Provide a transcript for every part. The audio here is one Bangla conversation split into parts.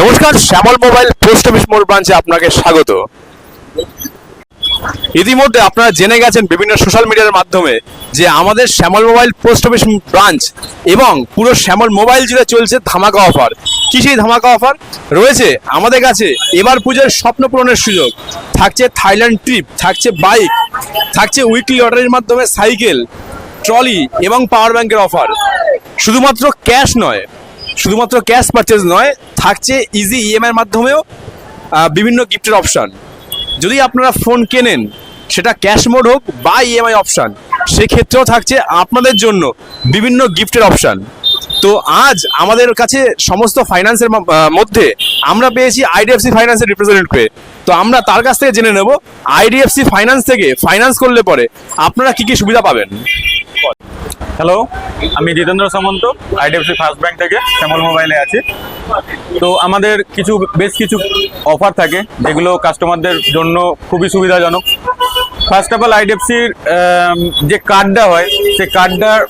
নমস্কার, শ্যামল মোবাইল, পোস্ট অফিস মোড় ব্রাঞ্চে আপনাকে স্বাগত। ইতিমধ্যে আপনারা জেনে গেছেন বিভিন্ন সোশ্যাল মিডিয়ার মাধ্যমে যে আমাদের Shyamal mobile, post office branch এবং পুরো শ্যামল মোবাইল জুড়ে চলছে ধামাকা অফার। কি সেই ধামাকা অফার? রয়েছে আমাদের কাছে এবার পুজোর স্বপ্ন পূরণের সুযোগ। থাকছে থাইল্যান্ড ট্রিপ, থাকছে বাইক, থাকছে উইকলি অর্ডারের মাধ্যমে সাইকেল, ট্রলি এবং পাওয়ার ব্যাংকের অফার। শুধুমাত্র ক্যাশ নয়, শুধুমাত্র ক্যাশ পারচেজ নয় থাকছে ইজি ইএমআই এর মাধ্যমেও বিভিন্ন গিফটের অপশন যদি আপনারা ফোন কেনেন, সেটা ক্যাশ মোড হোক বা ইএমআই অপশন সেক্ষেত্রেও থাকছে আপনাদের জন্য বিভিন্ন গিফটের অপশান তো আজ আমাদের কাছে সমস্ত ফাইন্যান্সের মধ্যে আমরা পেয়েছি আইডিএফসি ফাইন্যান্সের রিপ্রেজেন্টেটিভ তো আমরা তার কাছ থেকে জেনে নেব আইডিএফসি ফাইন্যান্স থেকে ফাইন্যান্স করলে পরে আপনারা কি কি সুবিধা পাবেন। হ্যালো আমি Jitendra Samanta IDFC first bank থেকে শ্যামল মোবাইলে আছি। তো আমাদের কিছু, বেশ কিছু অফার থাকে, যেগুলো কাস্টমারদের জন্য খুবই সুবিধাজনক। ফার্স্ট অফ অল আইডিএফসির যে কার্ডটা হয়, সেই কার্ডটার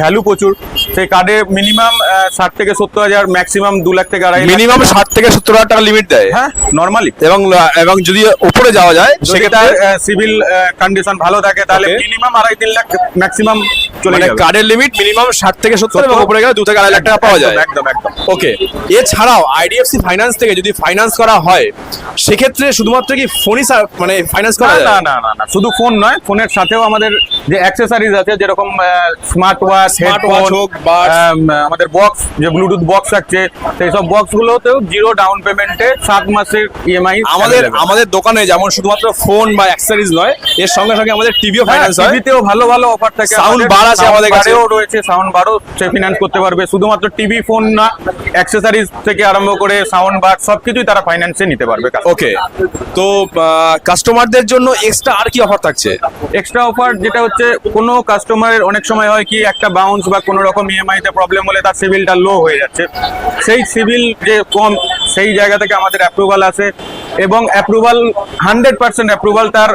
ভ্যালু প্রচুর। সেই কার্ডে মিনিমাম ষাট থেকে সত্তর হাজার ম্যাক্সিমাম দু লাখ থেকে আড়াই মিনিমাম ষাট থেকে সত্তর হাজার টাকা লিমিট দেয়? হ্যাঁ নর্মালি এবং এবং যদি উপরে যাওয়া যায় সেক্ষেত্রে সিভিল কন্ডিশন ভালো থাকে তাহলে মিনিমাম আড়াই তিন লাখ ম্যাক্সিমাম চলে যাবে। কার্ডের লিমিট মিনিমাম ষাট থেকে সত্তর এবং উপরে গেলে দু থেকে আড়াই লাখ টাকা পাওয়া যায়। একদম একদম ওকে এছাড়াও আইডিএফসি ফাইন্যান্স থেকে যদি ফাইন্যান্স করা হয় সেক্ষেত্রে শুধুমাত্র কি ফোনই মানে ফাইন্যান্স করা না যায়? না না না না শুধু ফোন নয় ফোনের সাথেও আমাদের যে অ্যাক্সেসরিজ আছে যেরকম স্মার্ট ওয়াচ Smart watch হোক। আমাদের বক্স যে ব্লুটুথ বক্স থাকছে সেই সব বক্স গুলোতেও জিরো ডাউন পেমেন্টে সাত মাসের ইএমআই আমাদের আমাদের দোকানে যেমন শুধুমাত্র ফোন বা অ্যাক্সেসরিজ নয় এর সঙ্গে সঙ্গে আমাদের টিভিও ফাইন্যান্স হয় টিভিতেও ভালো ভালো অফার থাকে। আমাদের। bar আছে আমাদের কাছে। রয়েছে সাউন্ড বারও সে ফিনান্স করতে পারবে। শুধুমাত্র টিভি ফোন না অ্যাক্সেসরিজ থেকে আরম্ভ করে সাউন্ড বার সবকিছুই তারা ফাইন্যান্সে নিতে পারবে। ওকে তো কাস্টমারদের জন্য এক্সট্রা আর কি অফার থাকছে? এক্সট্রা অফার যেটা হচ্ছে কোনো কাস্টমারের অনেক সময় হয় কি একটা বাউন্স বা কোনো রকম ইএমআই তে প্রবলেম হলে তার সিভিলটা লো হয়ে যাচ্ছে। সেই সিভিল যে কম সেই জায়গা থেকে আমাদের অ্যাপ্রুভাল আসে এবং অ্যাপ্রুভাল হান্ড্রেড পার্সেন্ট অ্যাপ্রুভাল তার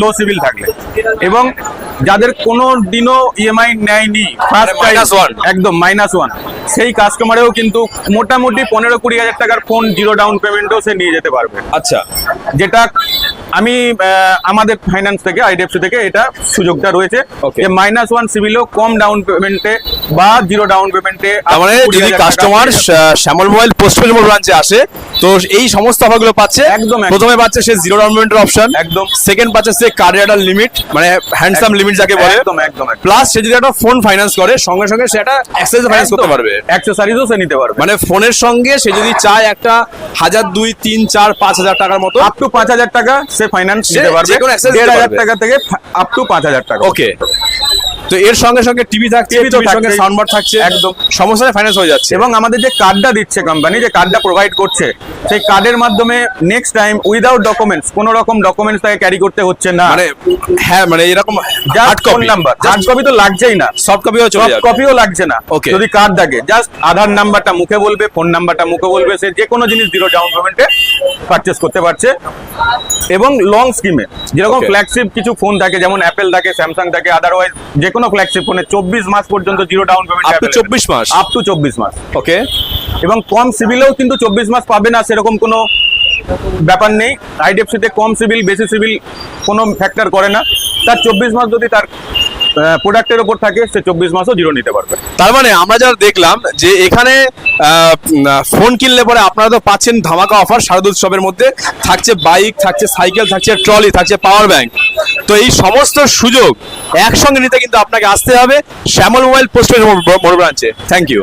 লো সিভিল থাকলে। এবং যাদের কোনো দিনও ইএমআই নেয়নি ফার্স্ট minus one। একদম মাইনাস ওয়ান সেই কাস্টমারেও কিন্তু মোটামুটি পনেরো কুড়ি হাজার টাকার ফোন জিরো ডাউন পেমেন্টও সে নিয়ে যেতে পারবে। আচ্ছা। যেটা আমি আমাদের ফাইন্যান্স থেকে আইডিএফসি থেকে এটা সুযোগটা রয়েছে. যে মাইনাস ওয়ান সিভিলও কম ডাউন পেমেন্টে বা জিরো ডাউন পেমেন্টে আমাদের মানে যদি customer Shyamal mobile post mobile ব্রাঞ্চে আসে তো এই সমস্ত অফারগুলো পাচ্ছে। একদম। প্রথমে পাচ্ছে সে জিরো ডাউন পেমেন্টের অপশন একদম। সেকেন্ড পাচ্ছে সে কার্ড লিমিট মানে হ্যান্ডসাম লিমিট যাকে বলে। একদম একদম প্লাস সে যদি একটা ফোন ফাইন্যান্স করে সঙ্গে সঙ্গে সে একটা অ্যাক্সেস ফাইন্যান্স করতে পারবে। অ্যাক্সেসরিজও সে নিতে পারবে। মানে ফোনের সঙ্গে সে যদি চায় একটা হাজার দুই তিন চার পাঁচ হাজার টাকার মতো আপ টু পাঁচ হাজার টাকা সে ফাইন্যান্স নিতে পারবে। দেড় হাজার। টাকা থেকে আপ টু পাঁচ হাজার টাকা। ওকে তো এর সঙ্গে সঙ্গে টিভি থাকছে টিভির সঙ্গে থাকছেই। সাউন্ড বার থাকছে। একদম। সমস্ত ফাইন্যান্স হয়ে যাচ্ছে। এবং আমাদের যে কার্ডটা দিচ্ছে কোম্পানি যে কার্ডটা প্রোভাইড করছে সেই কার্ডের মাধ্যমে নেক্সট টাইম উইদাউট ডকুমেন্টস কোনো রকম ডকুমেন্টস তাকে ক্যারি করতে হচ্ছে না। মানে হ্যাঁ মানে এরকম hard copy number hard copy তো লাগছেই না। সফট কপিও চলে যাবে। কপিও লাগছে না। Okay. যদি কার্ড থাকে জাস্ট আধার নাম্বারটা মুখে বলবে ফোন নাম্বারটা মুখে বলবে সে যে কোনো জিনিস জিরো ডাউন পেমেন্টে পারচেস করতে পারছে। এবং লং স্কিমে যেরকম ফ্ল্যাগশিপ কিছু ফোন থাকে যেমন অ্যাপেল থাকে স্যামসাং থাকে আদারওয়াইজ যে কোনো ফ্ল্যাগশিপ ফোনে চব্বিশ মাস পর্যন্ত জিরো ডাউন পেমেন্ট 24 মাস? আপ টু চব্বিশ মাস। ওকে এবং কম সিভিলেও কিন্তু চব্বিশ মাস পাবে না সেরকম কোনো ব্যাপার নেই। আইডিএফসিতে কম সিভিল বেশি সিভিল কোনো ফ্যাক্টর করে না। তার চব্বিশ মাস যদি তার প্রোডাক্টের ওপর থাকে, সে চব্বিশ মাসও জিরো নিতে পারবে। তার মানে আমরা যারা দেখলাম যে এখানে ফোন কিনলে পরে আপনারা তো পাচ্ছেন ধামাকা অফার শারদ উৎসবের মধ্যে থাকছে বাইক থাকছে সাইকেল থাকছে ট্রলি থাকছে পাওয়ার ব্যাংক তো এই সমস্ত সুযোগ একসঙ্গে নিতে কিন্তু আপনাকে আসতে হবে শ্যামল মোবাইল পোস্টের মোড় ব্রাঞ্চে থ্যাংক ইউ